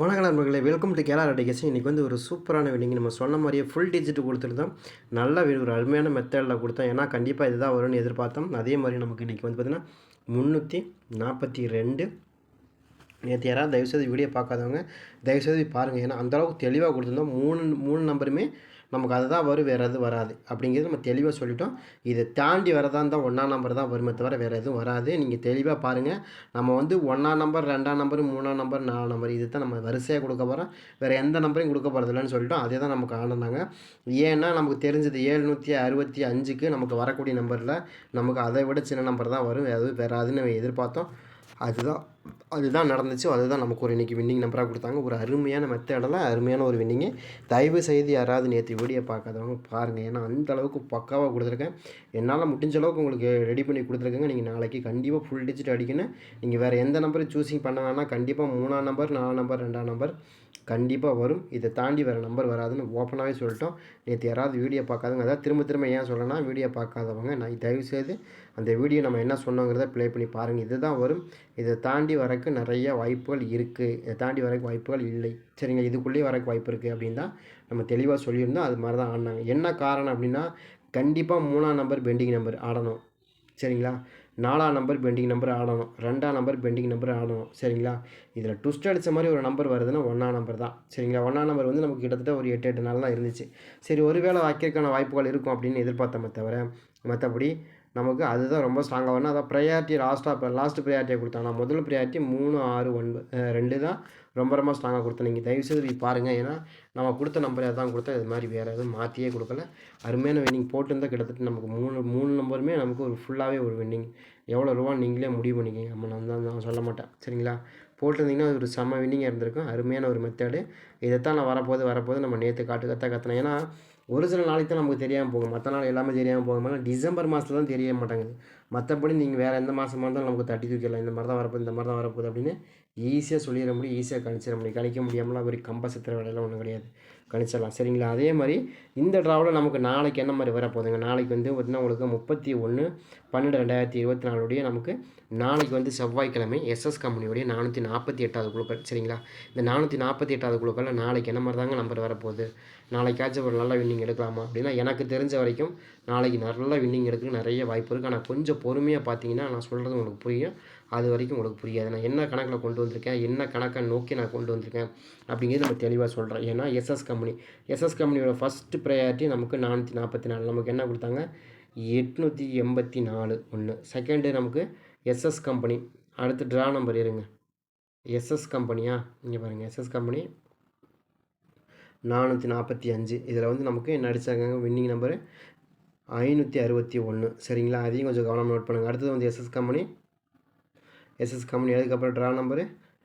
வணக்கம் நண்பர்களே welcome to Khelo eradication இன்றைக்கி வந்து ஒரு சூப்பரான வெட்டிங் நம்ம சொன்ன மாதிரியே ஃபுல் டிஜிட் கொடுத்துருந்தோம் நல்ல வி- ஒரு அருமையான மெத்தடில் கொடுத்தோம் ஏன்னா கண்டிப்பாக இதுதான் வரும்னு எதிர்பார்த்தோம். அதே மாதிரி நமக்கு இன்றைக்கி வந்து பார்த்திங்கன்னா முந்நூற்றி நாற்பத்தி ரெண்டு நேற்று யாராவது தயவுசெய்து வீடியோ பார்க்காதவங்க தயவுசெய்து பாருங்கள் ஏன்னா அந்தளவுக்கு தெளிவாக கொடுத்துருந்தோம். மூணு மூணு நம்பருமே நமக்கு அதுதான் வரும் வேறு எதுவும் வராது. அப்படிங்கிறது நம்ம தெளிவாக சொல்லிட்டோம். இதை தாண்டி வரதா இருந்தால் ஒன்றாம் நம்பர் தான் வருமே தவிர வேறு எதுவும் வராது. நீங்கள் தெளிவாக பாருங்கள் நம்ம வந்து ஒன்றாம் நம்பர் ரெண்டாம் நம்பர் மூணாம் நம்பர் நாலாம் நம்பர் இது தான் நம்ம வரிசையாக கொடுக்க போகிறோம் வேறு எந்த நம்பரையும் கொடுக்க போகிறதில்லன்னு சொல்லிட்டோம். அதே தான் நமக்கு ஆனந்தாங்க. ஏன்னா நமக்கு தெரிஞ்சது ஏழ்நூற்றி அறுபத்தி அஞ்சுக்கு நமக்கு வரக்கூடிய நம்பரில் நமக்கு அதை விட சின்ன நம்பர் தான் வரும். எதுவும் வராதுன்னு நம்ம எதிர்பார்த்தோம். அதுதான். அதுதான் நடந்துச்சு. அதுதான் நமக்கு ஒரு இன்றைக்கி வின்னிங் நம்பராக கொடுத்தாங்க. ஒரு அருமையான மெத்தடில் அருமையான ஒரு வின்னிங்கு தயவு செய்து யாராவது நேற்று வீடியோ பார்க்காதவங்க பாருங்கள் ஏன்னா அந்த அளவுக்கு பக்காவாக கொடுத்துருக்கேன். என்னால் முடிஞ்ச அளவுக்கு உங்களுக்கு ரெடி பண்ணி கொடுத்துருக்கேங்க. நீங்கள் நாளைக்கு கண்டிப்பாக ஃபுல் டிஜிட் அடிக்கணும். நீங்கள் வேறு எந்த நம்பரும் சூஸிங் பண்ண வேணால் கண்டிப்பாக மூணாம் நம்பர் நாலாம் நம்பர் ரெண்டாம் நம்பர் கண்டிப்பாக வரும். இதை தாண்டி வேறு நம்பர் வராதுன்னு ஓப்பனாகவே சொல்லிட்டோம். நேற்று யாராவது வீடியோ பார்க்காதவங்க அதாவது திரும்ப திரும்ப ஏன் சொல்லணும்னா வீடியோ பார்க்காதவங்க நான் தயவு செய்து அந்த வீடியோ நம்ம என்ன சொன்னோங்கிறத ப்ளே பண்ணி பாருங்கள் இதுதான் வரும். இதை தாண்டி வரக்கு நிறைய வாய்ப்புகள் இருக்குது இதை தாண்டி வரக்கு வாய்ப்புகள் இல்லை. சரிங்க இதுக்குள்ளேயே வரக்கு வாய்ப்பு இருக்குது அப்படின்னு தான் நம்ம தெளிவாக சொல்லியிருந்தோம். அது மாதிரி தான் ஆடினாங்க என்ன காரணம் அப்படின்னா கண்டிப்பாக மூணாம் நம்பர் பெண்டிங் நம்பர் ஆடணும். சரிங்களா? நாலாம் நம்பர் பெண்டிங் நம்பர் ஆடணும். ரெண்டாம் நம்பர் பெண்டிங் நம்பர் ஆடணும். சரிங்களா? இதில் ட்விஸ்ட் அடித்த மாதிரி ஒரு நம்பர் வருதுன்னா ஒன்றாம் நம்பர் தான். சரிங்களா? ஒன்றாம் நம்பர் வந்து நமக்கு கிட்டத்தட்ட ஒரு எட்டு எட்டு நாள் தான் இருந்துச்சு. சரி ஒருவேளை வைக்கிறதுக்கான வாய்ப்புகள் இருக்கும் அப்படின்னு எதிர்பார்த்தோமே தவிர மற்றபடி நமக்கு அதுதான் ரொம்ப ஸ்ட்ராங்காக வரணும் அதான் ப்ரையாரிட்டி லாஸ்ட்டாக இப்போ லாஸ்ட் ப்ரையாரிட்டியை கொடுத்தாங்க. முதல் ப்ரையாரிட்டி மூணு ஆறு ஒன்பது ரெண்டு தான் ரொம்ப ரொம்ப ஸ்ட்ராங்காக கொடுத்தேன். நீங்கள் தயவுசெய்து போய் பாருங்கள் ஏன்னா நம்ம கொடுத்த நம்பரை தான் கொடுத்தா இது மாதிரி வேறு எதுவும் மாற்றியே கொடுக்கல. அருமையான வின்னிங் போட்டிருந்தால் கிட்டத்தட்ட நமக்கு மூணு மூணு நம்பருமே நமக்கு ஒரு ஃபுல்லாகவே ஒரு வின்னிங் எவ்வளோ ரூபா நீங்களே முடிவு பண்ணிக்கிங்க. நம்ம நான் தான் நான் சொல்ல மாட்டேன். சரிங்களா? போட்டிருந்தீங்கன்னா அது ஒரு செம்ம வின்னிங்காக இருந்திருக்கும். அருமையான ஒரு மெத்தேடு இதைத்தான் நான் வரப்போது வரப்போது நம்ம நேற்று காட்டு கத்த கத்தினேன். ஏன்னா ஒரு சில நாளைக்கு தான் நமக்கு தெரியாமல் போகும். மற்ற நாள் எல்லாமே தெரியாமல் போகும். டிசம்பர் மாதத்துல தான் தெரிய மாட்டாங்க மற்றபடி நீங்கள் வேறு எந்த மாதமாக இருந்தாலும் நமக்கு தட்டி தூக்கிடலாம். இந்த மாதிரி தான் வரப்போகுது இந்த மாதிரி தான் வரப்போகுது அப்படின்னு ஈஸியாக சொல்லிட முடியும் ஈஸியாக கணிச்சிட முடியும். கணிக்க முடியாமலாம் ஒரு கம்பசத்திர வேலையெல்லாம் ஒன்றும் கிடையாது. கணிச்சிடலாம். சரிங்களா? அதே மாதிரி இந்த ட்ராவில் நமக்கு நாளைக்கு என்ன மாதிரி வரப்போகுதுங்க? நாளைக்கு வந்து பார்த்திங்கன்னா உங்களுக்கு முப்பத்தி ஒன்று பன்னெண்டு ரெண்டாயிரத்தி இருபத்தி நாலுடைய நமக்கு நாளைக்கு வந்து செவ்வாய்க்கிழமை எஸ்எஸ் கம்பெனியுடைய நானூற்றி நாற்பத்தி எட்டாவது குழுக்கள். சரிங்களா? இந்த நானூற்றி நாற்பத்தி எட்டாவது குழுக்களில் நாளைக்கு என்ன மாதிரி தாங்க நம்பர் வரப்போகுது? நாளைக்காச்சும் ஒரு நல்ல வின்னிங் எடுக்கலாமா? அப்படின்னா எனக்கு தெரிஞ்ச வரைக்கும் நாளைக்கு நல்ல வின்னிங் எடுக்க நிறைய வாய்ப்பு இருக்குது ஆனால் கொஞ்சம் பொறுமையாக பார்த்தீங்கன்னா நான் சொல்கிறது உங்களுக்கு புரியும். அது வரைக்கும் உங்களுக்கு புரியாது. நான் என்ன கணக்கில் கொண்டு வந்திருக்கேன்? என்ன கணக்கை நோக்கி நான் கொண்டு வந்திருக்கேன்? அப்படிங்கிறது நம்ம தெளிவாக சொல்கிறோம் ஏன்னா எஸ்எஸ் கம்பெனி. எஸ்எஸ் கம்பெனியோட ஃபஸ்ட்டு ப்ரையாரிட்டி நமக்கு நானூற்றி நாற்பத்தி நாலு நமக்கு என்ன கொடுத்தாங்க? எட்நூற்றி எண்பத்தி நாலு ஒன்று செகண்டு நமக்கு எஸ்எஸ் கம்பெனி. அடுத்து ட்ரா நம்பர் இருங்க. எஸ்எஸ் கம்பெனியா? இங்கே பாருங்கள் எஸ்எஸ் கம்பெனி நானூற்றி நாற்பத்தி அஞ்சு இதில் வந்து நமக்கு என்ன அடிச்சாங்க? வின்னிங் நம்பரு ஐநூற்றி அறுபத்தி ஒன்று சரிங்களா? அதையும் கொஞ்சம் கவனமாக நோட் பண்ணுங்கள் அடுத்தது வந்து எஸ்எஸ் கம்பெனி எஸ்எஸ் கம்பெனி அதுக்கப்புறம் ட்ரா நம்பரு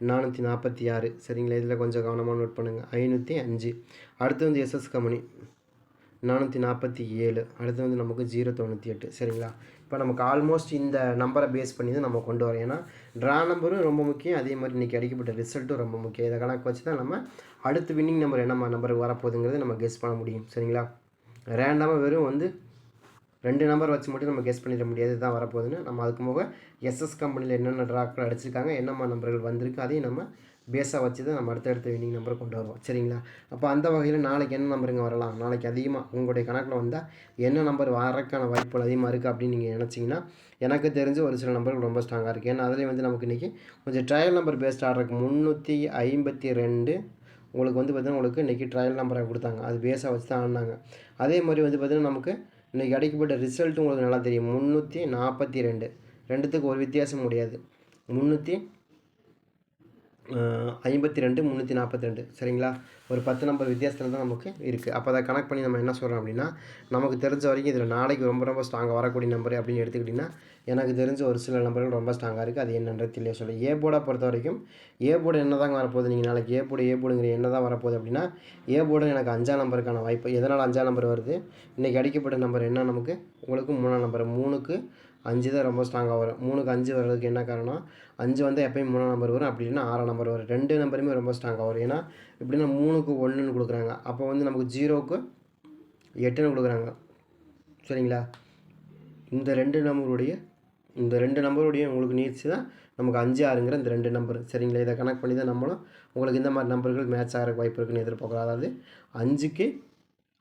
நானூற்றி நாற்பத்தி ஆறு. சரிங்களா? இதில் கொஞ்சம் கவனமாக நோட் பண்ணுங்கள் ஐநூற்றி அஞ்சு. அடுத்து வந்து எஸ்எஸ் கம்பெனி நானூற்றி நாற்பத்தி ஏழு. அடுத்து வந்து நமக்கு ஜீரோ தொண்ணூற்றி எட்டு. சரிங்களா? இப்போ நமக்கு ஆல்மோஸ்ட் இந்த நம்பரை பேஸ் பண்ணி தான் நம்ம கொண்டு வரோம். ஏன்னா ட்ரா நம்பரும் ரொம்ப முக்கியம். அதே மாதிரி இன்றைக்கி அடிக்கப்பட்ட ரிசல்ட்டும் ரொம்ப முக்கியம். இதை கணக்கு வச்சு தான் நம்ம அடுத்து வின்னிங் நம்பர் என்ன நம்பர் வரப்போகுதுங்கிறது நம்ம கெஸ் பண்ண முடியும். சரிங்களா? ரேண்டமாக வெறும் வந்து ரெண்டு நம்பர் வச்சு மட்டும் நம்ம கெஸ் பண்ணிட முடியாது தான் வரப்போகுதுன்னு. நம்ம அதுக்கு போக எஸ்எஸ் கம்பெனியில் என்னென்ன ட்ராக்கள் அடிச்சிருக்காங்க என்னம்மா நம்பர்கள் வந்திருக்கு அதையும் நம்ம பேஸாக வச்சு தான் நம்ம அடுத்தடுத்த வின்னிங் நம்பரை கொண்டு வருவோம். சரிங்களா? அப்போ அந்த வகையில் நாளைக்கு என்ன நம்பருங்க வரலாம்? நாளைக்கு அதிகமாக உங்களுடைய கணக்கில் வந்தால் என்ன நம்பர் வரக்கான வாய்ப்புகள் அதிகமாக இருக்குது அப்படின்னு நீங்கள் நினச்சிங்கன்னா எனக்கு தெரிஞ்சு ஒரு சில நம்பர்கள் ரொம்ப ஸ்ட்ராங்காக இருக்குது ஏன்னா அதிலே வந்து நமக்கு இன்றைக்கி கொஞ்சம் ட்ரையல் நம்பர் பேஸ்ட் ஆடுறதுக்கு முந்நூற்றி ஐம்பத்தி ரெண்டு உங்களுக்கு வந்து பார்த்திங்கன்னா உங்களுக்கு இன்றைக்கி ட்ரையல் நம்பரை கொடுத்தாங்க. அது பேஸாக வச்சு தான் ஆடினாங்க அதே மாதிரி வந்து பார்த்திங்கன்னா நமக்கு இன்றைக்கி அடிக்கப்பட்ட ரிசல்ட்டு உங்களுக்கு நல்லா தெரியும். முந்நூற்றி நாற்பத்தி ரெண்டு. ரெண்டுத்துக்கு ஒரு வித்தியாசம் முடியாது முந்நூற்றி ஐம்பத்தி ரெண்டு முந்நூற்றி நாற்பத்தி ரெண்டு சரிங்களா? ஒரு பத்து நம்பர் வித்தியாசத்தில் தான் நமக்கு இருக்குது அப்போ அதை கனெக்ட் பண்ணி நம்ம என்ன சொல்கிறோம் அப்படின்னா நமக்கு தெரிஞ்ச வரைக்கும் இதில் நாளைக்கு ரொம்ப ரொம்ப ஸ்ட்ராங்காக வரக்கூடிய நம்பர் அப்படின்னு எடுத்துக்கிட்டிங்கன்னா எனக்கு தெரிஞ்ச ஒரு சில நம்பர்கள் ரொம்ப ஸ்ட்ராங்காக இருக்குது அது என்னன்றது தெளிய சொல்லி. ஏ போர்டை பொறுத்த வரைக்கும் ஏ போர்டு என்ன தாங்க வரப்போகுது? நீங்கள் நாளைக்கு ஏ போர்டு ஏ போர்டுங்கிற என்ன தான் வரப்போகுது அப்படின்னா ஏ போர்டு எனக்கு அஞ்சாம் நம்பருக்கான வாய்ப்பு. எதனால் அஞ்சாம் நம்பர் வருது? இன்றைக்கி அடிக்கப்பட்ட நம்பர் என்ன நமக்கு? உங்களுக்கு மூணாம் நம்பர் மூணுக்கு அஞ்சு தான் ரொம்ப ஸ்ட்ராங்காக வரும். மூணுக்கு அஞ்சு வர்றதுக்கு என்ன காரணம் அஞ்சு வந்து எப்பயும் மூணாம் நம்பர் வரும் அப்படி இல்லைன்னா ஆறாம் நம்பர் வரும். ரெண்டு நம்பருமே ரொம்ப ஸ்ட்ராங்காக வரும். ஏன்னா இப்படின்னா மூணுக்கு ஒன்றுன்னு கொடுக்குறாங்க. அப்போ வந்து நமக்கு ஜீரோவுக்கு எட்டுன்னு கொடுக்குறாங்க. சரிங்களா? இந்த ரெண்டு நம்பருடைய இந்த ரெண்டு நம்பருடைய உங்களுக்கு நீட்ஸ் தான் நமக்கு அஞ்சு ஆறுங்கிற இந்த ரெண்டு நம்பர் சரிங்களா? இதை கனெக்ட் பண்ணி தான் நம்மளும் உங்களுக்கு இந்த மாதிரி நம்பர்கள் மேட்ச் ஆகிற வாய்ப்பு இருக்குன்னு எதிர்பார்க்குறோம். அதாவது அஞ்சுக்கு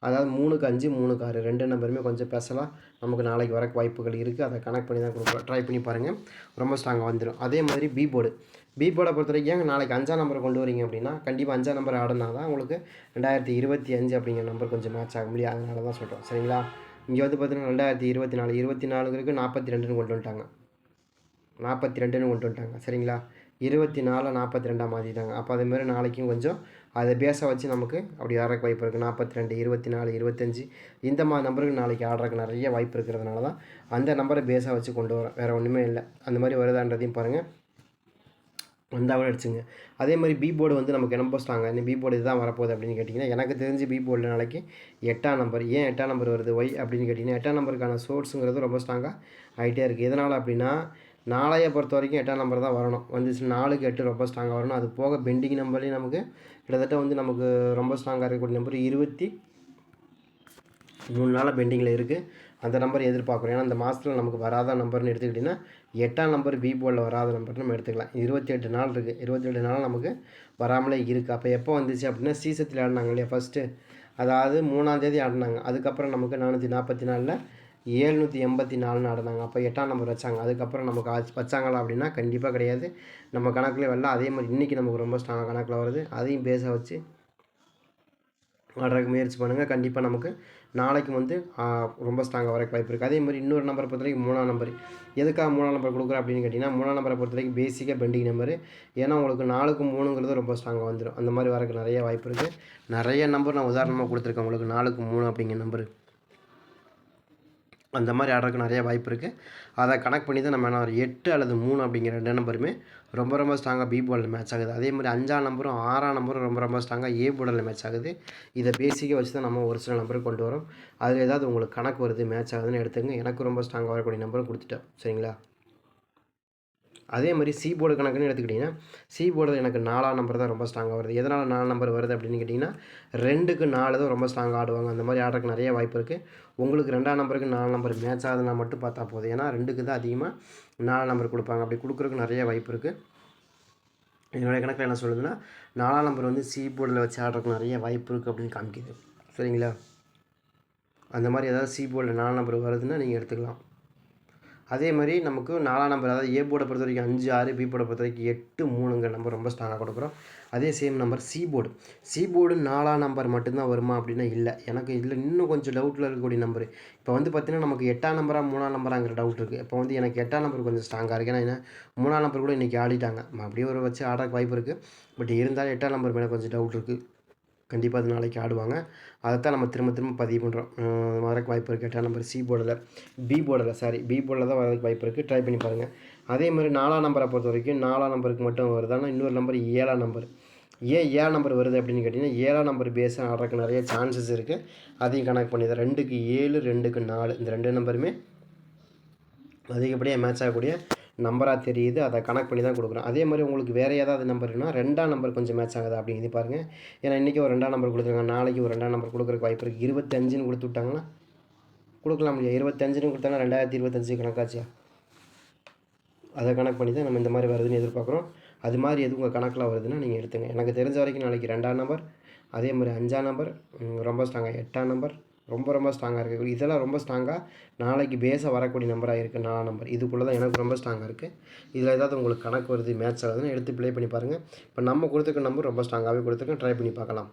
அதாவது மூணுக்கு அஞ்சு மூணுக்கு ஆறு ரெண்டு நம்பருமே கொஞ்சம் பேசலாம். நமக்கு நாளைக்கு வரக்கு வாய்ப்புகள் இருக்குது அதை கனெக்ட் பண்ணி தான் கொடுக்குறோம் ட்ரை பண்ணி பாருங்கள் ரொம்ப ஸ்ட்ராங்காக வந்துடும் அதே மாதிரி பி போர்டு பி போர்டை பொறுத்த வரைக்கும் நாளைக்கு அஞ்சாம் நம்பரை கொண்டு வரீங்க அப்படின்னா கண்டிப்பாக அஞ்சாம் நம்பர் ஆடினா தான் உங்களுக்கு ரெண்டாயிரத்தி இருபத்தி அஞ்சு அப்படிங்கிற நம்பர் கொஞ்சம் மேட்ச் ஆக முடியும். அதனால தான் சொல்கிறோம் சரிங்களா? இங்கே வந்து பார்த்தீங்கன்னா ரெண்டாயிரத்தி இருபத்தி நாலு இருபத்தி நாலுங்கிறதுக்கு நாற்பத்தி ரெண்டுன்னு கொண்டு வந்துட்டாங்க. நாற்பத்தி ரெண்டுன்னு கொண்டு வந்துட்டாங்க. சரிங்களா? இருபத்தி நாலு நாற்பத்தி ரெண்டாம் மாற்றிட்டாங்க அப்போ அதேமாதிரி நாளைக்கும் கொஞ்சம் அதை பேச வச்சு நமக்கு அப்படி ஆடுறக்கு வாய்ப்பு இருக்குது நாற்பத்தி ரெண்டு இருபத்தி நாலு இருபத்தஞ்சி இந்த மாதிரி நம்பருக்கு நாளைக்கு ஆடுறக்கு நிறைய வாய்ப்பு இருக்கிறதுனால தான் அந்த நம்பரை பேஸாக வச்சு கொண்டு வரேன் வேறு ஒன்றுமே இல்லை. அந்த மாதிரி வருதான்றதையும் பாருங்கள் வந்தாலும் அடிச்சுங்க. அதே மாதிரி பி போர்டு வந்து நமக்கு என்ன போஸ்ட்டாங்க இந்த பி போர்டு இதுதான் வரப்போகுது அப்படின்னு கேட்டிங்கன்னா எனக்கு தெரிஞ்சு பி போர்டில் நாளைக்கு எட்டாம் நம்பர் ஏன் எட்டாம் நம்பர் வருது? ஒய் அப்படின்னு கேட்டிங்கன்னா எட்டாம் நம்பருக்கான சோர்ஸுங்கிறது ரொம்ப ஸ்ட்ராங்காக ஆகிட்டே இருக்குது எதனால் அப்படின்னா நாளையை பொறுத்த வரைக்கும் எட்டாம் நம்பர் தான் வரணும். வந்துச்சு நாலுக்கு எட்டு ரொம்ப ஸ்ட்ராங்காக வரணும். அது போக பெண்டிங் நம்பர்லேயும் நமக்கு கிட்டத்தட்ட வந்து நமக்கு ரொம்ப ஸ்ட்ராங்காக இருக்கக்கூடிய நம்பர் இருபத்தி மூணு நாளாக பெண்டிங்கில் இருக்குது அந்த நம்பர் எதிர்பார்க்குறோம். ஏன்னா அந்த மாதத்தில் நமக்கு வராத நம்பர்னு எடுத்துக்கிட்டிங்கன்னா எட்டாம் நம்பர் பி போர்டில் வராத நம்பர் நம்ம எடுத்துக்கலாம். இருபத்தி எட்டு நாள் இருக்குது இருபத்தி எட்டு நாள் நமக்கு வராமலே இருக்குது அப்போ எப்போ வந்துச்சு அப்படின்னா சீசத்தில் ஆடினாங்க இல்லையா? ஃபஸ்ட்டு அதாவது மூணாந்தேதி ஆடினாங்க. அதுக்கப்புறம் நமக்கு நானூற்றி நாற்பத்தி நாலில் ஏழ்நூற்றி எண்பத்தி நாலு நடந்தாங்க. அப்போ எட்டாம் நம்பர் வச்சாங்க. அதுக்கப்புறம் நமக்கு ஆச்சு வச்சாங்களா அப்படின்னா கண்டிப்பாக கிடையாது. நம்ம கணக்கில் வரல அதே மாதிரி இன்றைக்கி நமக்கு ரொம்ப ஸ்ட்ராங்காக கணக்கில் வருது. அதையும் பேச வச்சு ஆடுறதுக்கு முயற்சி பண்ணுங்கள் கண்டிப்பாக நமக்கு நாளைக்கு வந்து ரொம்ப ஸ்ட்ராங்காக வரக்கு வாய்ப்பு இருக்குது அதே மாதிரி இன்னொரு நம்பரை பொறுத்த வரைக்கும் மூணாம் நம்பர் எதுக்காக மூணாம் நம்பர் கொடுக்குறேன் அப்படின்னு கேட்டிங்கன்னா மூணாம் நம்பரை பொறுத்த வரைக்கும் பேசிக்காக பெண்டிங் நம்பர் ஏன்னா உங்களுக்கு நாலுக்கு மூணுங்கிறது ரொம்ப ஸ்ட்ராங்காக வந்துடும் அந்த மாதிரி வரக்கு நிறைய வாய்ப்பு இருக்குது நிறைய நம்பர் நான் உதாரணமாக கொடுத்துருக்கேன். உங்களுக்கு நாலுக்கு மூணு அப்படிங்கிற நம்பர் அந்த மாதிரி ஆடுறதுக்கு நிறைய வாய்ப்பு இருக்குது அதை கனெக்ட் பண்ணி தான் நம்ம என்ன ஒரு எட்டு அல்லது மூணு அப்படிங்கிற ரெண்டு நம்பருமே ரொம்ப ரொம்ப ஸ்ட்ராங்காக பி போர்டில் மேட்ச் ஆகுது. அதே மாதிரி அஞ்சாம் நம்பரும் ஆறாம் நம்பரும் ரொம்ப ரொம்ப ஸ்ட்ராங்காக ஏ போர்டில் மேட்ச் ஆகுது. இதை பேசிக்காக வச்சு தான் நம்ம ஒரு சில நம்பருக்கு கொண்டு வரோம். அதில் ஏதாவது உங்களுக்கு கணக்கு வருது மேட்ச் ஆகுதுன்னு எடுத்துங்க எனக்கு ரொம்ப ஸ்ட்ராங்காக வரக்கூடிய நம்பரும் கொடுத்துட்டோம். சரிங்களா? அதே மாதிரி சி போர்டு கணக்குன்னு எடுத்துக்கிட்டிங்கன்னா சி போர்டு எனக்கு நாலாம் நம்பர் தான் ரொம்ப ஸ்ட்ராங்காக வருது. எதனால் நாலு நம்பர் வருது அப்படின்னு கேட்டிங்கன்னா ரெண்டுக்கு நாலு தான் ரொம்ப ஸ்ட்ராங்காக ஆடுவாங்க. அந்த மாதிரி ஆடுறதுக்கு நிறைய வாய்ப்பு இருக்குது உங்களுக்கு ரெண்டாம் நம்பருக்கு நாலு நம்பர் மேட்ச் ஆகுதுன்னா மட்டும் பார்த்தா போதும். ஏன்னா ரெண்டுக்கு தான் அதிகமாக நாலு நம்பர் கொடுப்பாங்க. அப்படி கொடுக்குறதுக்கு நிறைய வாய்ப்பு இருக்குது என்னுடைய கணக்கில் என்ன சொல்லுதுன்னா நாலாம் நம்பர் வந்து சி போர்டில் வச்சு ஆடுறதுக்கு நிறைய வாய்ப்பு இருக்குது அப்படின்னு காமிக்குது. சரிங்களா? அந்த மாதிரி ஏதாவது சி போர்டில் நாலு நம்பர் வருதுன்னா நீங்கள் எடுத்துக்கலாம். அதே மாதிரி நமக்கு நாலாம் நம்பர் அதாவது ஏ போர்டை பொறுத்த வரைக்கும் அஞ்சு ஆறு பி போர்டை பொறுத்த வரைக்கும் எட்டு மூணுங்கிற நம்பர் ரொம்ப ஸ்ட்ராங்காக கொடுக்குறோம். அதே same number C board C board நாலாம் நம்பர் மட்டும்தான் வருமா அப்படின்னா இல்லை. எனக்கு இதில் இன்னும் கொஞ்சம் டவுட்டில் இருக்கக்கூடிய நம்பர் இப்போ வந்து பார்த்தீங்கன்னா நமக்கு எட்டாம் நம்பராக மூணாம் நம்பராங்கிற டவுட் இருக்குது இப்போ வந்து எனக்கு எட்டாம் நம்பர் கொஞ்சம் ஸ்ட்ராங்காக இருக்குது ஏன்னா மூணாம் நம்பர் கூட இன்றைக்கி ஆடிட்டாங்க. அப்படியே ஒரு வச்சு ஆடுறதுக்கு வாய்ப்பு இருக்குது பட் இருந்தாலும் எட்டாம் நம்பர் மேலே கொஞ்சம் டவுட் இருக்குது கண்டிப்பாக அது நாளைக்கு ஆடுவாங்க. அதைத்தான் நம்ம திரும்ப திரும்ப பதிவு பண்ணுறோம் வரக்கு வாய்ப்பு இருக்குது எட்டாம் நம்பர் சி போர்டில் பி போர்டில் சாரி பி போர்டில் தான் வரதுக்கு வாய்ப்பு இருக்குது ட்ரை பண்ணி பாருங்கள் அதே மாதிரி நாலாம் நம்பரை பொறுத்த வரைக்கும் நாலாம் நம்பருக்கு மட்டும் வருதானா இன்னொரு நம்பர் ஏழாம் நம்பர் ஏன் ஏழாம் நம்பர் வருது அப்படின்னு கேட்டிங்கன்னா ஏழாம் நம்பர் பேஸாக ஆடுறதுக்கு நிறைய சான்சஸ் இருக்குது அதையும் கனெக்ட் பண்ணி தான் ரெண்டுக்கு ஏழு ரெண்டுக்கு நாலு இந்த ரெண்டு நம்பருமே அதிகப்படியாக மேட்ச் ஆகக்கூடிய நம்பராக தெரியுது அதை கனெக்ட் பண்ணி தான் கொடுக்குறோம். அதே மாதிரி உங்களுக்கு வேறு ஏதாவது நம்பர்னா ரெண்டாம் நம்பர் கொஞ்சம் மேட்ச் ஆகுது அப்படிங்கிறது பாருங்கள் ஏன்னா இன்றைக்கி ஒரு ரெண்டாம் நம்பர் கொடுத்துருக்காங்க நாளைக்கு ஒரு ரெண்டாம் நம்பர் கொடுக்குறக்கு வாய்ப்பு இருக்குது இருபத்தஞ்சுன்னு கொடுத்து விட்டாங்கன்னா கொடுக்கலாம் முடியாது இருபத்தஞ்சுன்னு கொடுத்தாங்கன்னா ரெண்டாயிரத்தி இருபத்தஞ்சு கணக்காச்சியா அதை கணக்கு பண்ணி தான் நம்ம இந்த மாதிரி வருதுன்னு எதிர்பார்க்குறோம். அது மாதிரி எது உங்கள் கணக்கில் வருதுன்னா நீங்கள் எடுத்துங்க. எனக்கு தெரிஞ்ச வரைக்கும் நாளைக்கு ரெண்டாம் நம்பர் அதே மாதிரி அஞ்சாம் நம்பர் ரொம்ப ஸ்ட்ராங்காக எட்டாம் நம்பர் ரொம்ப ரொம்ப ஸ்ட்ராங்காக இருக்குது இதெல்லாம் ரொம்ப ஸ்ட்ராங்காக நாளைக்கு பேஸாக வரக்கூடிய நம்பராக இருக்குது நாலாம் நம்பர் இதுக்குள்ளே தான் எனக்கு ரொம்ப ஸ்ட்ராங்காக இருக்குது இதில் ஏதாவது உங்களுக்கு கணக்கு வருது மேட்ச் ஆகுதுன்னு எடுத்து ப்ளே பண்ணி பாருங்கள் இப்போ நம்ம கொடுத்துருக்க நம்பர் ரொம்ப ஸ்ட்ராங்காகவே கொடுத்துருக்கேன். ட்ரை பண்ணி பார்க்கலாம்.